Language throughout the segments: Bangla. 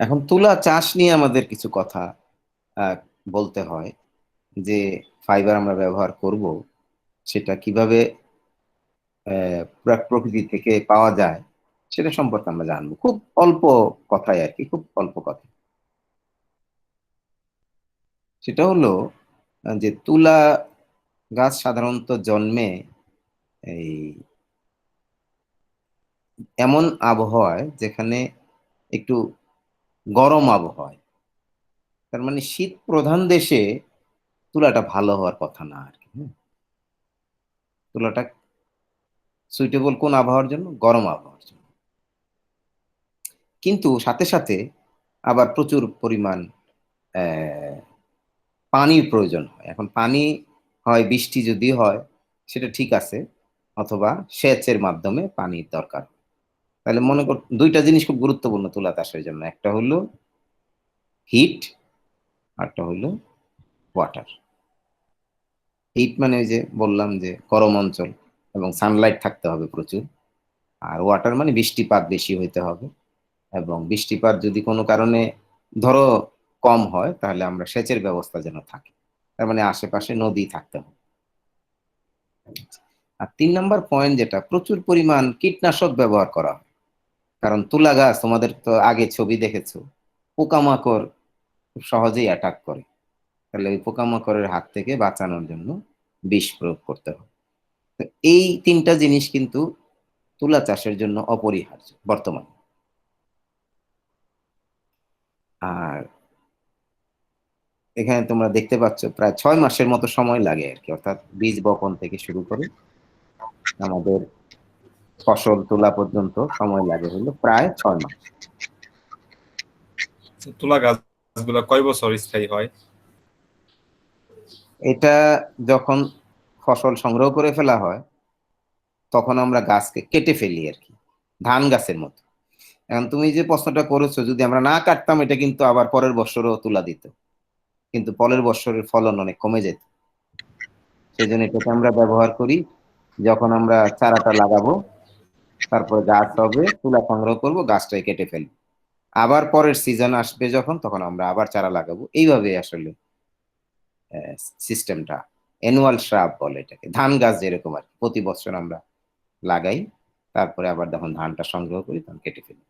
এখন তুলা চাষ নিয়ে আমাদের কিছু কথা বলতে হয় যে ফাইবার আমরা ব্যবহার করব, সেটা কীভাবে প্রকৃতি থেকে পাওয়া যায়, সেটা সম্পর্কে আমরা জানব। খুব অল্প কথায় আর কি, খুব অল্প কথা সেটা হলো যে তুলা গাছ সাধারণত জন্মে এই এমন আবহাওয়ায় যেখানে একটু গরম আবহাওয়ায়। তার মানে শীত প্রধান দেশে তুলাটা ভালো হওয়ার কথা না আর কি তুলাটা সুইটেবল কোন আবহাওয়ার জন্য? গরম আবহাওয়ার জন্য। কিন্তু সাথে সাথে আবার প্রচুর পরিমাণ পানির প্রয়োজন হয়। এখন পানি হয়, বৃষ্টি যদি হয়, সেটা ঠিক আছে, অথবা সেচের মাধ্যমে পানির দরকার তাহলে মনে কর, দুইটা জিনিস খুব গুরুত্বপূর্ণ তুলা চাষের জন্য। একটা হলো হিট আরটা হলো ওয়াটার হিট মানে ওই যে বললাম যে গরম অঞ্চল এবং সানলাইট থাকতে হবে প্রচুর। আর ওয়াটার মানে বৃষ্টিপাত বেশি হইতে হবে এবং বৃষ্টিপাত যদি কোনো কারণে ধরো কম হয়, তাহলে আমরা সেচের ব্যবস্থা যেন থাকে। তার মানে আশেপাশে নদী থাকতে হবে। আর তিন নম্বর পয়েন্ট যেটা, প্রচুর পরিমাণ কীটনাশক ব্যবহার করা হয়। কারণ তুলা গাছ, তোমাদের তো আগে ছবি দেখেছ, পোকামাকড় খুব সহজেই অ্যাটাক করে। তাহলে ওই পোকামাকড়ের হাত থেকে বাঁচানোর জন্য বিষ প্রয়োগ করতে হবে। এই তিনটা জিনিস কিন্তু তুলা চাষের জন্য অপরিহার্য বর্তমানে। আর এখানে তোমরা দেখতে পাচ্ছ, প্রায় ছয় মাসের মতো সময় লাগে আর কি, অর্থাৎ বীজ বপন থেকে শুরু করে আমাদের ফসল তোলা পর্যন্ত সময় লাগে হলো প্রায় ছয় মাস। তুলা গাছগুলো কয় বছর স্থায়ী হয়? এটা যখন ফসল সংগ্রহ করে ফেলা হয় তখন আমরা গাছকে কেটে ফেলি আর কি ধান গাছের মতো। এখন তুমি যে প্রশ্নটা করেছ যদি আমরা না কাটতাম এটা কিন্তু আবার পরের বছরও তুলা দিত। কিন্তু পরের বছরের ফলন অনেক কমে যেত। সেই জন্য এটাকে আমরা ব্যবহার করি যখন আমরা চারাটা লাগাবো তারপর গাছ হবে তুলা সংগ্রহ করব গাছটাই কেটে ফেলব। আবার পরের সিজন আসবে যখন তখন আমরা আবার চারা লাগাবো। এইভাবে আসলে সিস্টেমটা অ্যানুয়াল শ্রাব বলে এটাকে। ধান গাছ যেরকম আর প্রতি বছর আমরা লাগাই তারপরে আবার যখন ধানটা সংগ্রহ করি তখন কেটে ফেলি।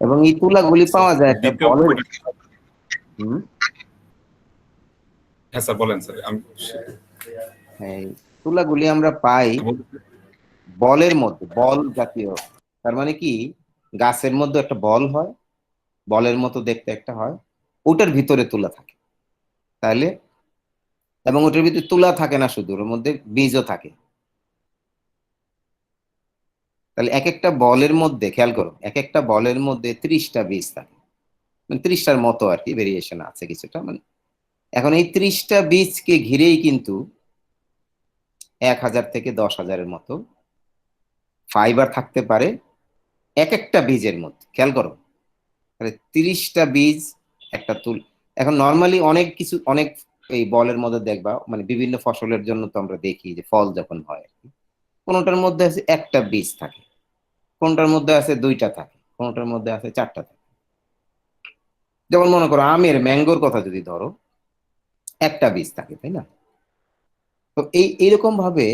এবং এই তুলাগুলি পাওয়া যায় হ্যাঁ স্যার বলেন স্যার। তুলাগুলি আমরা পাই বলের মধ্যে, বল জাতীয়। তার মানে কি? গাছের মধ্যে একটা বল হয়, বলের মতো দেখতে একটা হয়, ওটার ভিতরে তুলা থাকে। তাহলে এবং ওটার ভিতরে তুলা থাকে না শুধু, ওর মধ্যে বীজও থাকে। তাহলে এক একটা বলের মধ্যে, খেয়াল করো, এক একটা বলের মধ্যে ত্রিশটা বীজ থাকে। মানে ত্রিশটার মতো আর কি ভেরিয়েশন আছে কিছুটা। মানে এখন এই ত্রিশটা বীজকে ঘিরেই কিন্তু এক হাজার থেকে দশ হাজারের মতো ফাইবার থাকতে পারে এক একটা বীজের মধ্যে, খেয়াল করো। তাহলে তিরিশটা বীজ একটা তুল, এখন নর্মালি অনেক কিছু, অনেক এই বলের মধ্যে দেখবা মানে বিভিন্ন ফসলের জন্য তো আমরা দেখি যে ফল যখন হয় কোনোটার মধ্যে আছে একটা বীজ থাকে, কোনটার মধ্যে আছে দুইটা থাকে, কোনটার মধ্যে আছে চারটা থাকে। যেমন মনে করো আমের ম্যাঙ্গোর কথা যদি ধরো, একটা বীজ থাকে, তাই না? তো এই এইরকম ভাবে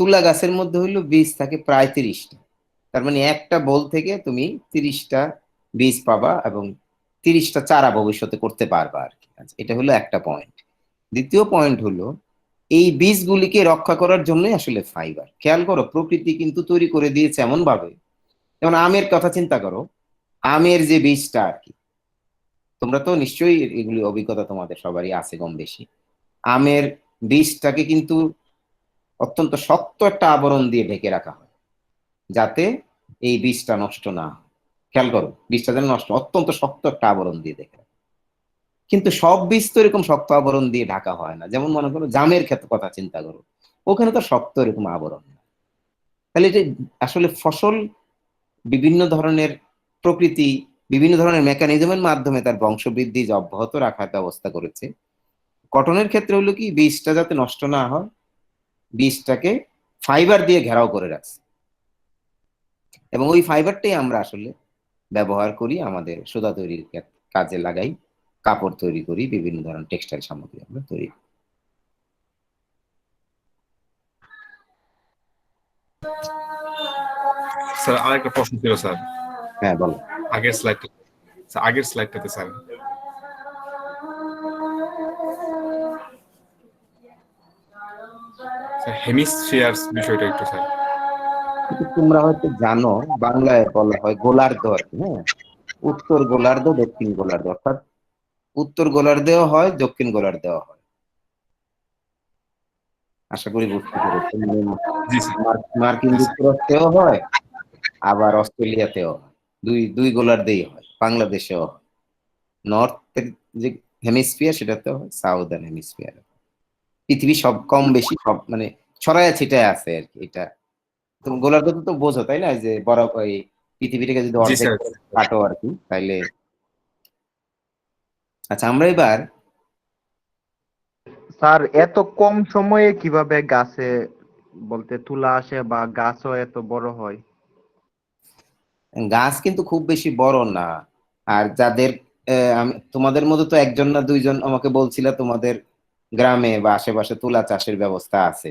তুলা গাছের মধ্যে হইল বীজ থাকে প্রায় তিরিশটা। তার মানে একটা বল থেকে তুমি তিরিশটা বীজ পাবা এবং তিরিশটা চারা ভবিষ্যতে করতে পারবা আর কি। আচ্ছা, এটা হলো একটা পয়েন্ট দ্বিতীয় পয়েন্ট হলো এই বীজগুলিকে রক্ষা করার জন্যই আসলে ফাইবার খেয়াল করো প্রকৃতি কিন্তু তৈরি করে দিয়েছে এমন ভাবে যেমন আমের কথা চিন্তা করো আমের যে বীজটা আর কি। তোমরা তো নিশ্চয়ই এগুলি অভিজ্ঞতা তোমাদের সবারই আছে কম বেশি আমের বীজটাকে কিন্তু অত্যন্ত শক্ত একটা আবরণ দিয়ে ঢেকে রাখা হয়, যাতে এই বীজটা নষ্ট না খেয়াল করো, বীজটা যেন নষ্ট অত্যন্ত শক্ত একটা আবরণ দিয়ে দেখে কিন্তু সব বীজ তো এরকম শক্ত আবরণ দিয়ে ঢাকা হয় না। যেমন মনে করো জামের ক্ষেত্রে কথা চিন্তা করো, ওখানে তো শক্ত এরকম আবরণ না তাহলে এটা আসলে ফসল বিভিন্ন ধরনের প্রকৃতি, বিভিন্ন ধরনের মেকানিজমের মাধ্যমে তার বংশবৃদ্ধি অব্যাহত রাখার ব্যবস্থা করেছে কটনের ক্ষেত্রে হলো কি, বীজটা যাতে নষ্ট না হয় বীজটাকে ফাইবার দিয়ে ঘেরাও করে রাখছে। এবং ওই ফাইবারটাই আমরা আসলে ব্যবহার করি আমাদের সুতা তৈরির কাজে লাগাই কাপড় তৈরি করি বিভিন্ন ধরনের টেক্সটাইল সামগ্রী আমরা তৈরি করি। স্যার আরেকটা প্রশ্ন ছিল স্যার। হ্যাঁ বলো। আগের স্লাইডটা আগের স্লাইডটাতে স্যার স্যার হেমিস্ফিয়ার্স বিষয়টা একটু স্যার। তোমরা হয়তো জানো বাংলায় বলা হয় গোলার্ধ হ্যাঁ? উত্তর গোলার্ধ দক্ষিণ গোলার্ধ অর্থাৎ উত্তর গোলার্ধেও হয় দক্ষিণ গোলার্ধেও হয়। আশা করি বুঝতে পেরেছি জি স্যার। মার- মার্কিন যুক্তরাষ্ট্রেও হয় আবার অস্ট্রেলিয়াতেও হয়। দুই দুই গোলার্ধেই হয় বাংলাদেশেও হয়। নর্থের যে হেমিস্ফিয়ার সেটাতেও হয় সাউদার্ন হেমিস্ফিয়ার পৃথিবী সব কম বেশি সব মানে ছড়ায় ছিটায় আছে আর কি এটা। তুমি গোলার্ধ তো তো বোঝো তাই না? যে বড় ওই পৃথিবীটাকে যদি অর্ধেক কাটো আর কি তাইলে। আচ্ছা আমরা এবার স্যার এত কম সময়ে কীভাবে গাছে বলতে তুলা আসে বা গাছও এত বড় হয়? গাছ কিন্তু খুব বেশি বড় না। আর যাদের আহ, তোমাদের মধ্যে তো একজন না দুইজন আমাকে বলছিল তোমাদের গ্রামে বা আশেপাশে তুলা চাষের ব্যবস্থা আছে।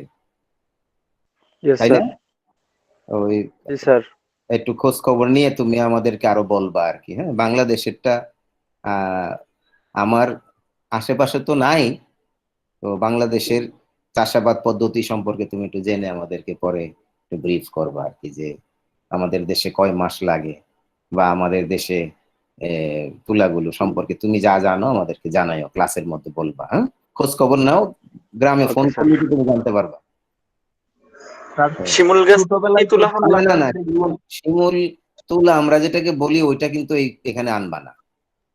ওই স্যার একটু খোঁজ খবর নিয়ে তুমি আমাদেরকে আরও বলবা আর কি হ্যাঁ? বাংলাদেশেরটা আমার আশেপাশে তো নাই তো বাংলাদেশের চাষাবাদ পদ্ধতি সম্পর্কে তুমি একটু জেনে আমাদেরকে পরে একটু ব্রিফ করবা আর কি যে আমাদের দেশে কয় মাস লাগে বা আমাদের দেশে তুলাগুলো সম্পর্কে তুমি যা জানো আমাদেরকে জানাইও ক্লাসের মধ্যে বলবা হ্যাঁ? খোঁজ খবর নাও গ্রামে ফোন করলে তুমি জানতে পারবা। শিমুল গাছ তুলা তো না না না শিমুল তুলা আমরা যেটাকে বলি ওইটা কিন্তু এখানে আনবা না।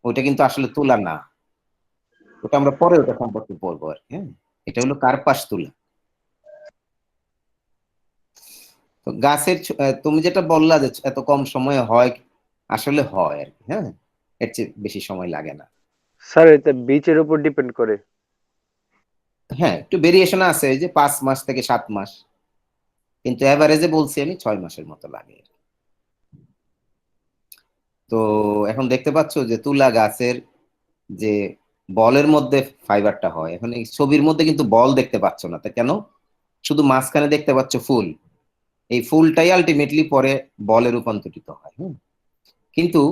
ওইটা কিন্তু আসলে তুলা না। ওটা আমরা পরে ওটা সম্পর্কে বলব আর হ্যাঁ। এটা হলো কার্পাস তুলা। তো গাছের তুমি যেটা বললা যে এত কম সময়ে হয় আসলে হয় আর কি হ্যাঁ। এর চেয়ে বেশি সময় লাগে না। স্যার এটা বিচের উপর ডিপেন্ড করে। হ্যাঁ একটু ভেরিয়েশন আছে যে পাঁচ মাস থেকে সাত মাস কিন্তু এভারেজে বলছি আমি ছয় মাসের মতো লাগে তো এখন দেখতে পাচ্ছ যে তুলা গাছের যে বলের মধ্যে ফাইবারটা হয়, এখন এই ছবির মধ্যে কিন্তু বল দেখতে পাচ্ছ না, তা কেন শুধু মাঝখানে দেখতে পাচ্ছ ফুল এই ফুলটাই আলটিমেটলি পরে বলে রূপান্তরিত হয়, হুম। কিন্তু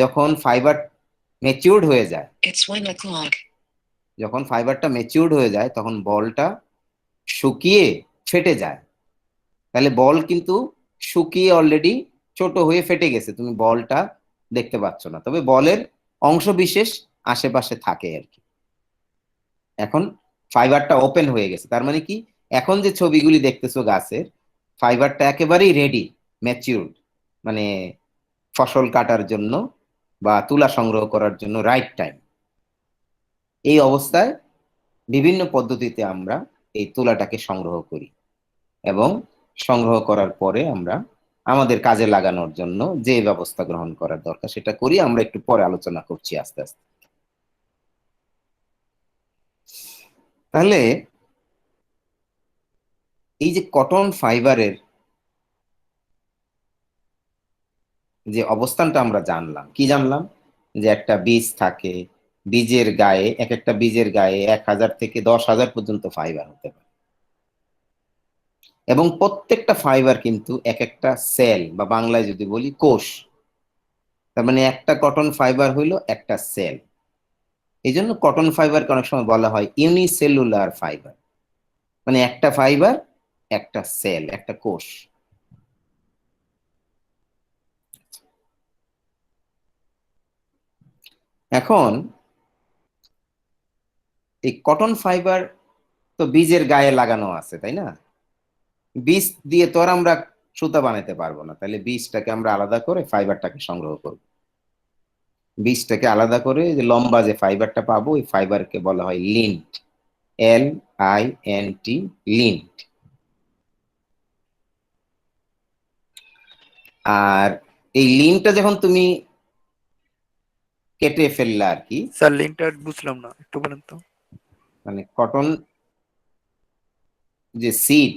যখন ফাইবার ম্যাচিউরড হয়ে যায়. যখন ফাইবারটা ম্যাচিউরড হয়ে যায়, তখন বলটা শুকিয়ে ফেটে যায়। তাহলে বল কিন্তু শুকিয়ে অলরেডি ছোট হয়ে ফেটে গেছে, তুমি বলটা দেখতে পাচ্ছ না। তবে বলের অংশ বিশেষ আশেপাশে থাকে আর কি। এখন ফাইবারটা ওপেন হয়ে গেছে, তার মানে কি? এখন যে ছবিগুলি দেখতেছো গাছের ফাইবারটা একেবারেই রেডি ম্যাচিউরড মানে ফসল কাটার জন্য বা তুলা সংগ্রহ করার জন্য রাইট টাইম এই অবস্থায় বিভিন্ন পদ্ধতিতে আমরা এই তুলাটাকে সংগ্রহ করি এবং সংগ্রহ করার পরে আমরা আমাদের কাজে লাগানোর জন্য যে ব্যবস্থা গ্রহণ করার দরকার সেটা করি, আমরা একটু পরে আলোচনা করছি আস্তে আস্তে। তাহলে এই যে কটন ফাইবারের যে অবস্থানটা আমরা জানলাম, কি জানলাম? যে একটা বীজ থাকে বীজের গায়ে, এক একটা বীজের গায়ে এক হাজার থেকে দশ হাজার পর্যন্ত ফাইবার হতে পারে। এবং প্রত্যেকটা ফাইবার কিন্তু এক একটা সেল বা বাংলায় যদি বলি কোষ, তার মানে একটা কটন ফাইবার হইল একটা সেল এই জন্য কটন ফাইবারকে অনেক সময় বলা হয় ইউনিসেলুলার ফাইবার মানে একটা ফাইবার একটা সেল একটা কোষ। এখন এই কটন ফাইবার তো বীজের গায়ে লাগানো আছে, তাই না? বীজ দিয়ে তো আর আমরা সুতা বানাতে পারব না। তাহলে বীজটাকে আমরা আলাদা করে ফাইবারটাকে সংগ্রহ করব। বীজটাকে আলাদা করে যে লম্বা যে ফাইবারটা পাবো, ওই ফাইবারকে বলা হয় lint L I N T lint আর এই লিনটা যখন তুমি কেটে ফেললে আর কি, স্যার লিঙ্কটা বুঝলাম না, একটু বলেন তো। মানে কটন যে সিড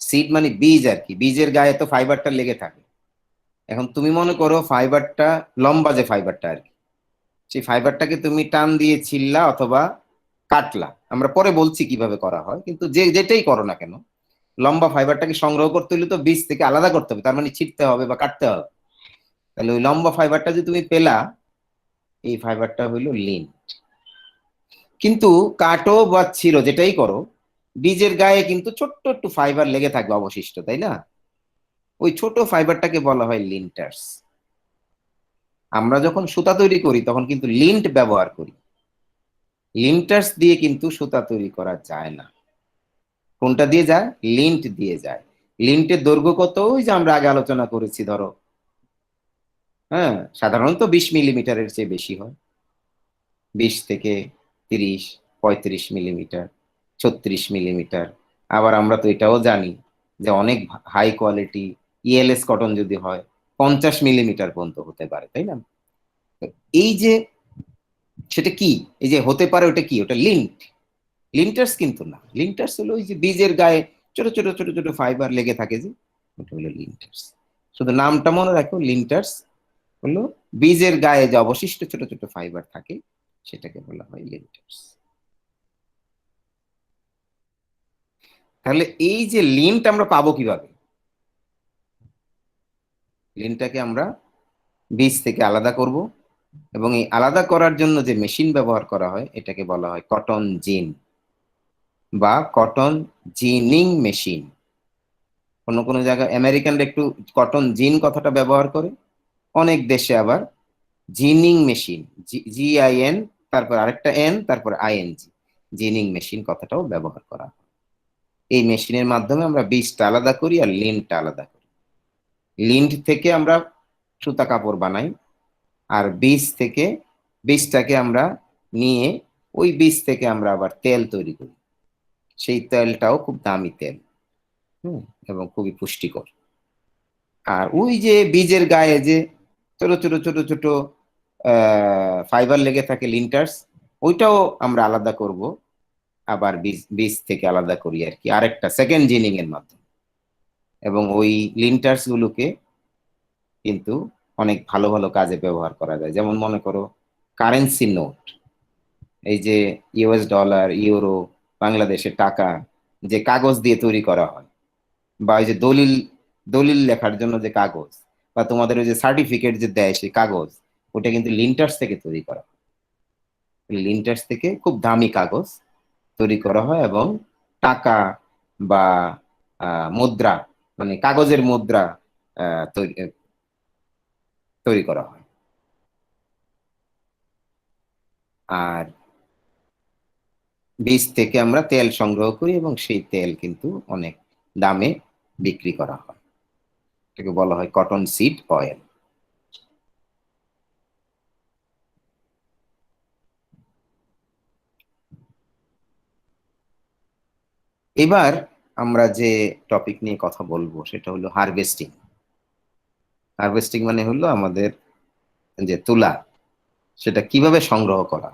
সিড মানে বীজ আর কি। বীজের গায়ে তো ফাইবারটা লেগে থাকে। এখন তুমি মনে করো ফাইবারটা লম্বা যে ফাইবারটা আর কি, সেই ফাইবারটাকে তুমি টান দিয়ে ছিললা অথবা কাটলা। আমরা পরে বলছি কীভাবে করা হয়, কিন্তু যে যেটাই করো না কেন, লম্বা ফাইবারটাকে সংগ্রহ করতে হলে তো বীজ থেকে আলাদা করতে হবে, তার মানে ছিটতে হবে বা কাটতে হবে। তাহলে ওই লম্বা ফাইবারটা যে তুমি পেলা, এই ফাইবারটা হইল লিন্ট কিন্তু কাটো বা ছিল যেটাই করো, বীজের গায়ে কিন্তু ছোট্ট একটু ফাইবার লেগে থাকবে অবশিষ্ট, তাই না? ওই ছোট ফাইবারটাকে বলা হয় লিন্টার্স আমরা যখন সুতা তৈরি করি, তখন কিন্তু লিন্ট ব্যবহার করি। লিন্টার্স দিয়ে কিন্তু সুতা তৈরি করা যায় না। কোনটা দিয়ে যায়? লিন্ট দিয়ে যায়। লিন্টের দৈর্ঘ্য কত? ওই যে আমরা আগে আলোচনা করেছি, ধরো। হ্যাঁ সাধারণত বিশ মিলিমিটারের চেয়ে বেশি হয়। বিশ থেকে তিরিশ, পঁয়ত্রিশ মিলিমিটার, ছত্রিশ মিলিমিটার। আবার আমরা তো এটাও জানি যে অনেক হাই কোয়ালিটি ইএলএস কটন যদি হয়, পঞ্চাশ মিলিমিটার পর্যন্ত হতে পারে, তাই না? এই যে সেটা কি? এই যে হতে পারে ওটা কি? ওটা লিন্ট লিন্টার্স কিন্তু না। লিন্টার্স হলো ওই যে বীজের গায়ে ছোট ছোট ছোট ছোট ফাইবার লেগে থাকে যে, ওটা হলো লিন্টার্স শুধু নামটা মনে রাখো লিন্টার্স হলো বীজের গায়ে যে অবশিষ্ট ছোট ছোট ফাইবার থাকে সেটাকে বলা হয় লিন্টার্স তাহলে এই যে লিন্ট আমরা পাবো কীভাবে? লিনটাকে আমরা বীজ থেকে আলাদা করব এবং এই আলাদা করার জন্য যে মেশিন ব্যবহার করা হয়, এটাকে বলা হয় কটন জিন বা কটন জিনিং মেশিন কোন কোন জায়গায় আমেরিকানরা একটু কটন জিন কথাটা ব্যবহার করে, অনেক দেশে আবার ginning machine, G I N তারপর আরেকটা এন, তারপর আইএনজি। জিনিং মেশিন কথাটাও ব্যবহার করা হয়। এই মেশিনের মাধ্যমে আমরা বীজটা আলাদা করি আর লিনটা আলাদা করি। লিন্ট থেকে আমরা সুতা কাপড় বানাই আর বীজ থেকে, বীজটাকে আমরা নিয়ে ওই বীজ থেকে আমরা আবার তেল তৈরি করি। সেই তেলটাও খুব দামি তেল, হুম, এবং খুবই পুষ্টিকর। আর ওই যে বীজের গায়ে যে ছোট ছোট ছোট ছোট ফাইবার লেগে থাকে লিন্টার্স ওইটাও আমরা আলাদা করব। আবার বীজ বীজ থেকে আলাদা করি আর কি। আরেকটা সেকেন্ড জিনিং এর মাধ্যমে। এবং ওই লিন্টার্স গুলোকে কিন্তু অনেক ভালো ভালো কাজে ব্যবহার করা যায়। যেমন মনে করো কারেন্সি নোট এই যে ইউএস ডলার ইউরো বাংলাদেশের টাকা, যে কাগজ দিয়ে তৈরি করা হয়, বা ওই যে দলিল দলিল লেখার জন্য যে কাগজ বা তোমাদের ওই যে সার্টিফিকেট যে দেয় সেই কাগজ, ওটা কিন্তু লিন্টার্স থেকে তৈরি করা লিন্টার্স থেকে খুব দামি কাগজ তৈরি করা হয় এবং টাকা বা মুদ্রা মানে কাগজের মুদ্রা তৈরি করা হয়। আর বীজ থেকে আমরা তেল সংগ্রহ করি এবং সেই তেল কিন্তু অনেক দামে বিক্রি করা হয়। এটাকে বলা হয় কটন সিড অয়েল এবার আমরা যে টপিক নিয়ে কথা বলব, সেটা হলো হারভেস্টিং হারভেস্টিং মানে হলো আমাদের যে তুলা, সেটা কীভাবে সংগ্রহ করা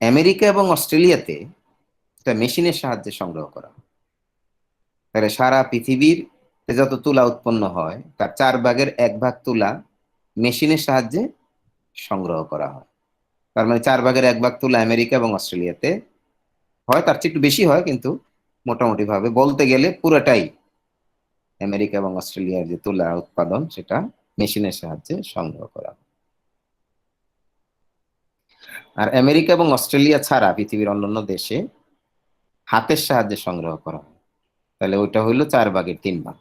আমেরিকা এবং অস্ট্রেলিয়াতে এটা মেশিনের সাহায্যে সংগ্রহ করা তাহলে সারা পৃথিবীর যত তুলা উৎপন্ন হয়, তার চার ভাগের এক ভাগ তুলা মেশিনের সাহায্যে সংগ্রহ করা হয়। তার মানে চার ভাগের এক ভাগ তুলা আমেরিকা এবং অস্ট্রেলিয়াতে হয়, তার চেয়ে একটু বেশি হয়, কিন্তু মোটামুটি ভাবে বলতে গেলে পুরোটাই আমেরিকা এবং অস্ট্রেলিয়ার যে তুলা উৎপাদন, সেটা মেশিনের সাহায্যে সংগ্রহ করা আর আমেরিকা এবং অস্ট্রেলিয়া ছাড়া পৃথিবীর অন্যান্য দেশে হাতের সাহায্যে সংগ্রহ করা হয়। তাহলে ওইটা হইল চার ভাগের তিন ভাগ।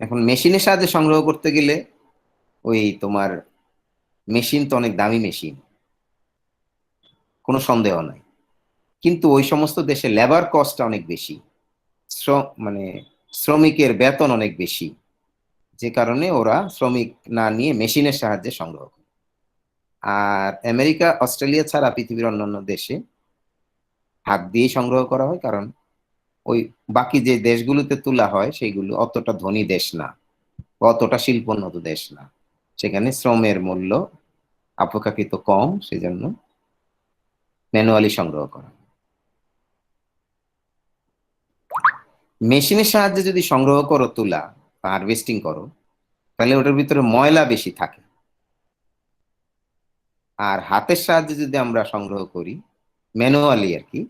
এখন মেশিনের সাহায্যে সংগ্রহ করতে গেলে ওই তোমার মেশিন তো অনেক দামি মেশিন। কোনো সন্দেহ নাই। কিন্তু ওই সমস্ত দেশে লেবার কস্টটা অনেক বেশি। মানে শ্রমিকের বেতন অনেক বেশি। যে কারণে ওরা শ্রমিক না নিয়ে মেশিনের সাহায্যে সংগ্রহ করে। আর আমেরিকা, অস্ট্রেলিয়া ছাড়া পৃথিবীর অন্যান্য দেশে হাত দিয়ে সংগ্রহ করা হয়, কারণ ওই বাকি যে দেশগুলোতে তোলা হয় সেইগুলো অতটা ধনী দেশ না অতটা শিল্পোন্নত দেশ না। সেখানে শ্রমের মূল্য অপেক্ষাকৃত কম, সেজন্য ম্যানুয়ালি সংগ্রহ করা মেশিনের সাহায্যে যদি সংগ্রহ করো তুলা হারভেস্টিং করো, তাহলে ওটার ভিতরে ময়লা বেশি থাকে। আর হাতের সাহায্যে যদি আমরা সংগ্রহ করি ম্যানুয়ালি আর কি,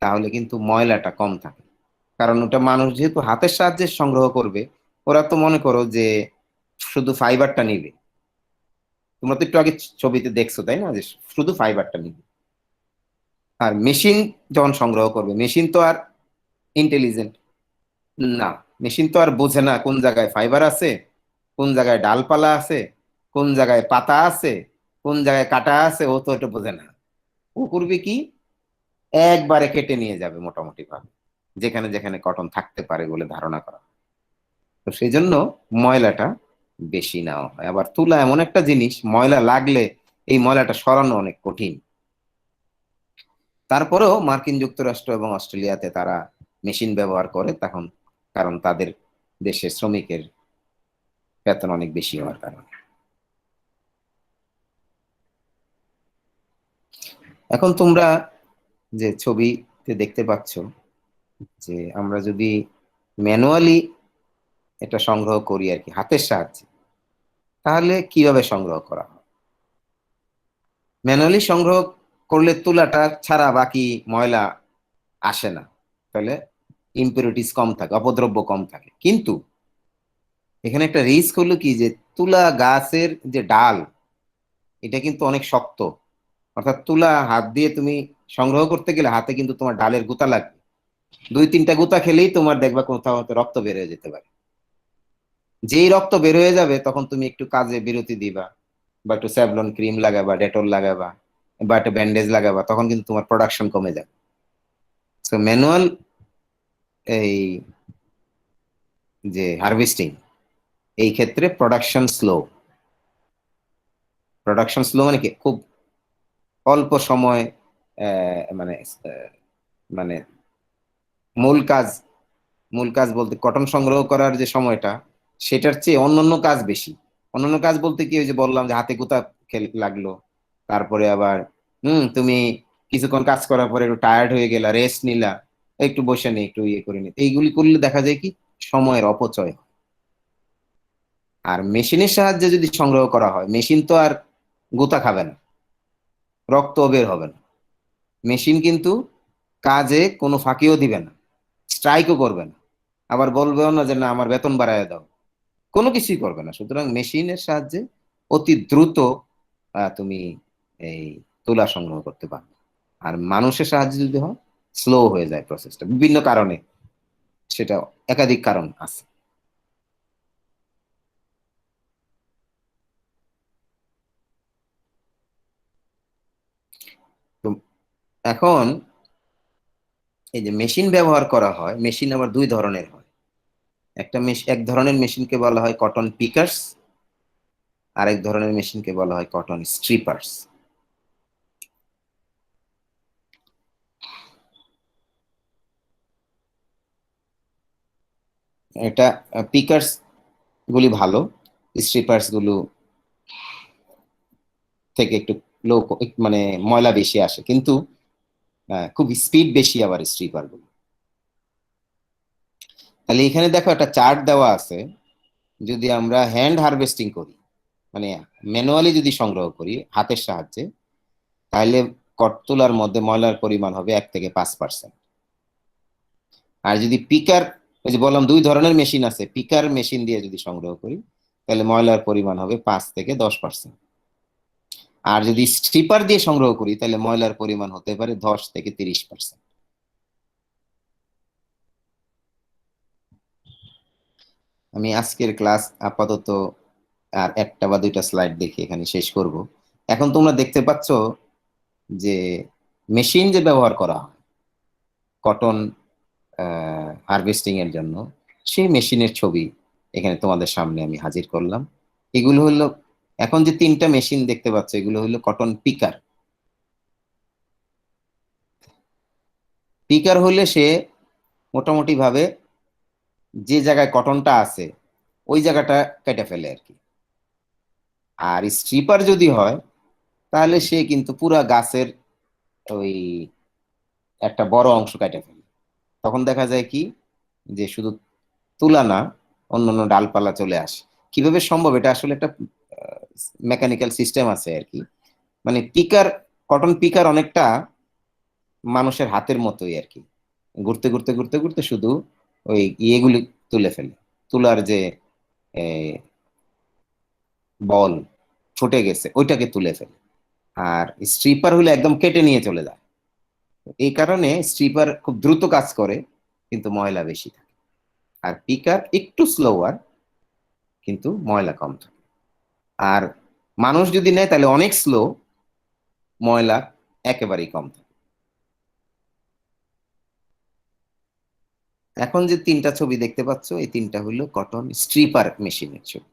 তাহলে কিন্তু ময়লাটা কম থাকে। কারণ ওটা মানুষ যেহেতু হাতের সাহায্যে সংগ্রহ করবে, ওরা তো মনে করো যে শুধু ফাইবারটা নিবে। তোমরা তো একটু আগে ছবিতে দেখছ, তাই না? যে শুধু ফাইবারটা নিবে। আর মেশিন যখন সংগ্রহ করবে মেশিন তো আর ইন্টেলিজেন্ট না। মেশিন তো আর বোঝে না কোন জায়গায় ফাইবার আছে, কোন জায়গায় ডালপালা আছে, কোন জায়গায় পাতা আছে কোন জায়গায় কাটা আছে ও তো এটা বোঝে না। ও করবে কি? একবারে কেটে নিয়ে যাবে মোটামুটি ভাবে যেখানে যেখানে কটন থাকতে পারে বলে ধারণা করা। তো সেই জন্য ময়লাটা বেশি নেওয়া হয়। আবার তুলা এমন একটা জিনিস, ময়লা লাগলে এই ময়লাটা সরানো অনেক কঠিন। তারপরেও মার্কিন যুক্তরাষ্ট্র এবং অস্ট্রেলিয়াতে তারা মেশিন ব্যবহার করে তখন, কারণ তাদের দেশে শ্রমিকের বেতন অনেক বেশি হওয়ার কারণে। এখন তোমরা যে ছবিতে দেখতে পাচ্ছ যে আমরা যদি ম্যানুয়ালি এটা সংগ্রহ করি আর কি, হাতের সাহায্যে, তাহলে কীভাবে সংগ্রহ করা হয়? ম্যানুয়ালি সংগ্রহ করলে তুলাটা ছাড়া বাকি ময়লা আসে না, তাহলে ইম্পিউরিটিস কম থাকে, অপদ্রব্য কম থাকে। কিন্তু এখানে একটা রিস্ক হলো কি যে তুলা গাছের যে ডাল, এটা কিন্তু অনেক শক্ত। অর্থাৎ তুলা হাত দিয়ে তুমি সংগ্রহ করতে গেলে হাতে কিন্তু তোমার ডালের গুতা লাগবে। দুই তিনটা গুতা খেলেই তোমার দেখবা কোথাও হয়তো রক্ত বের হয়ে যেতে পারে। যেই রক্ত বের হয়ে যাবে তখন তুমি একটু কাজে বিরতি দিবা বা একটু স্যাভলন ক্রিম লাগাবা, ডেটল লাগাবা বা একটা ব্যান্ডেজ লাগাবা, তখন কিন্তু তোমার প্রোডাকশন কমে যাবে। সো ম্যানুয়াল এই যে হারভেস্টিং এই ক্ষেত্রে প্রোডাকশন স্লো প্রোডাকশন স্লো মানে কি? খুব অল্প সময় মানে মানে মূল কাজ মূল কাজ বলতে কটন সংগ্রহ করার যে সময়টা, সেটার চেয়ে অন্যান্য কাজ বেশি। অন্যান্য কাজ বলতে কি ওই যে বললাম যে হাতে খেল- লাগল। তারপরে আবার, হুম, তুমি কিছুক্ষণ কাজ করার পরে একটু টায়ার্ড হয়ে গেলা রেস্ট নিলা, একটু বসে নি, একটু ইয়ে করে নি। এইগুলি করলে দেখা যায় কি, সময়ের অপচয় আর মেশিনের সাহায্যে যদি সংগ্রহ করা হয়, মেশিন তো আর গুতা খাবে না। রক্ত বের হবে না। মেশিন কিন্তু কাজে কোনো ফাঁকিও দিবে না, স্ট্রাইকও করবে না। আবার বলবেও না যে, না, আমার বেতন বাড়ায় দাও। কোনো কিছুই করবে না। সুতরাং মেশিনের সাহায্যে অতি দ্রুত তুমি এই তুলা সংগ্রহ করতে পারবে আর মানুষের সাহায্যে যদি হয় স্লো হয়ে যায় প্রসেসটা বিভিন্ন কারণে সেটা একাধিক কারণ আছে তো এখন এই যে মেশিন ব্যবহার করা হয় মেশিন আবার দুই ধরনের হয়। একটা এক ধরনের মেশিনকে বলা হয় কটন পিকার্স আরেক ধরনের মেশিনকে বলা হয় কটন স্ট্রিপার্স এটা পিকার্স গুলি ভালো স্ট্রিপার্সগুলো থেকে একটু লো মানে ময়লা বেশি আসে। কিন্তু খুব স্পিড বেশি আবার স্ট্রিপারগুলো। তাহলে এখানে দেখো একটা চার্ট দেওয়া আছে, যদি আমরা হ্যান্ড হারভেস্টিং করি মানে ম্যানুয়ালি যদি সংগ্রহ করি হাতের সাহায্যে, তাহলে কটতুলার মধ্যে ময়লার পরিমাণ হবে এক থেকে পাঁচ পার্সেন্ট আর যদি পিকার ওই যে বললাম দুই ধরনের মেশিন আছে পিকার মেশিন দিয়ে যদি সংগ্রহ করি, তাহলে ময়লার পরিমাণ হবে পাঁচ থেকে দশ পার্সেন্ট আর যদি স্ট্রিপার দিয়ে সংগ্রহ করি, তাহলে ময়লার পরিমাণ হতে পারে দশ থেকে তিরিশ পার্সেন্ট আমি আজকের ক্লাস আপাতত আর একটা বা দুইটা স্লাইড দেখে এখানে শেষ করব। এখন তোমরা দেখতে পাচ্ছ যে মেশিন যে ব্যবহার করা হয় কটন হারভেস্টিং এর জন্য, সেই মেশিনের ছবি এখানে তোমাদের সামনে আমি হাজির করলাম। এগুলো হলো এখন যে তিনটা মেশিন দেখতে পাচ্ছ, এগুলো হলো কটন পিকার। পিকার হলে সে মোটামুটি ভাবে যে জায়গায় কটনটা আছে, ওই জায়গাটা কেটে ফেলে আর কি। আর স্ট্রিপার যদি হয়, তাহলে সে কিন্তু পুরা গাছের ওই একটা বড় অংশ কেটে ফেলে। তখন দেখা যায় কি, যে শুধু তুলা না, অন্যান্য ডালপালা চলে আসে। কীভাবে সম্ভব? এটা আসলে একটা মেকানিক্যাল সিস্টেম আছে আর কি। মানে পিকার কটন পিকার অনেকটা মানুষের হাতের মতোই আর কি। ঘুরতে ঘুরতে ঘুরতে ঘুরতে শুধু ওই ইয়েগুলি তুলে ফেলে। তুলার যে বল ফুটে গেছে, ওইটাকে তুলে ফেলে। আর স্ট্রিপার হলে একদম কেটে নিয়ে চলে যায়। এই কারণে স্ট্রিপার খুব দ্রুত কাজ করে, কিন্তু ময়লা বেশি থাকে। আর পিকার একটু স্লোয়ার কিন্তু ময়লা কম থাকে। আর মানুষ যদি নেয়, তাহলে অনেক স্লো ময়লা একেবারেই কম থাকে। এখন যে তিনটা ছবি দেখতে পাচ্ছ, এই তিনটা হলো কটন স্ট্রিপার মেশিনের ছবি।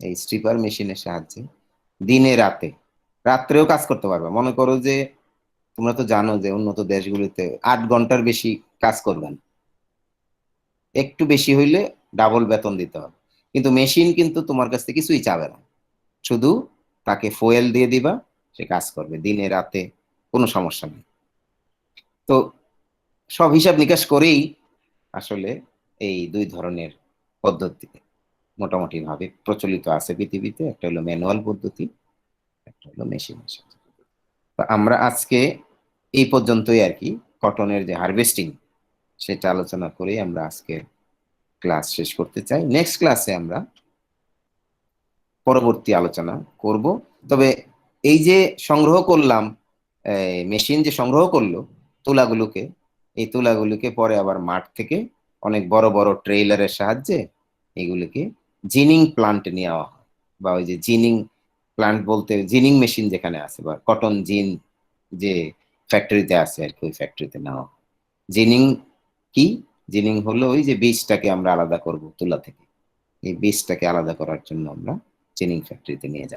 এই স্ট্রিপার মেশিনের সাহায্যে দিনে রাতে, রাত্রেও কাজ করতে পারবে। মনে করো যে, তোমরা তো জানো যে উন্নত দেশগুলিতে আট ঘণ্টার বেশি কাজ করবেন। একটু বেশি হইলে ডাবল বেতন দিতে হবে। কিন্তু মেশিন কিন্তু তোমার কাছ থেকে কিছুই চাবে না। শুধু তাকে ফোয়েল দিয়ে দিবা, সে কাজ করবে। দিনে, রাতে কোনো সমস্যা নেই। তো সব হিসাব নিকাশ করেই আসলে এই দুই ধরনের পদ্ধতি মোটামুটি ভাবে প্রচলিত আছে পৃথিবীতে। একটা হলো ম্যানুয়াল পদ্ধতি, একটা হলো মেশিন তো আমরা আজকে এই পর্যন্তই আর কি। কটনের যে হারভেস্টিং সেটা আলোচনা করে আমরা আজকে ক্লাস শেষ করতে চাই। নেক্সট ক্লাসে আমরা পরবর্তী আলোচনা করব। তবে এই যে সংগ্রহ করলাম মেশিন যে সংগ্রহ করল, তুলাগুলোকে, এই তুলাগুলোকে পরে আবার মাঠ থেকে অনেক বড় বড় ট্রেইলারের সাহায্যে এগুলোকে জিনিং প্লান্টে নেওয়া হয়। বা ওই যে জিনিং প্লান্ট বলতে জিনিং মেশিন যেখানে আছে, বা কটন জিন যে ফ্যাক্টরিতে আছে আর কি, ওই ফ্যাক্টরিতে নেওয়া জিনিং কি? জিনিং হলো ওই যে বীজটাকে আমরা আলাদা করব তুলা থেকে। এই বীজটাকে আলাদা করার জন্য আমরা জিনিং ফ্যাক্টরিতে নিয়ে যাব।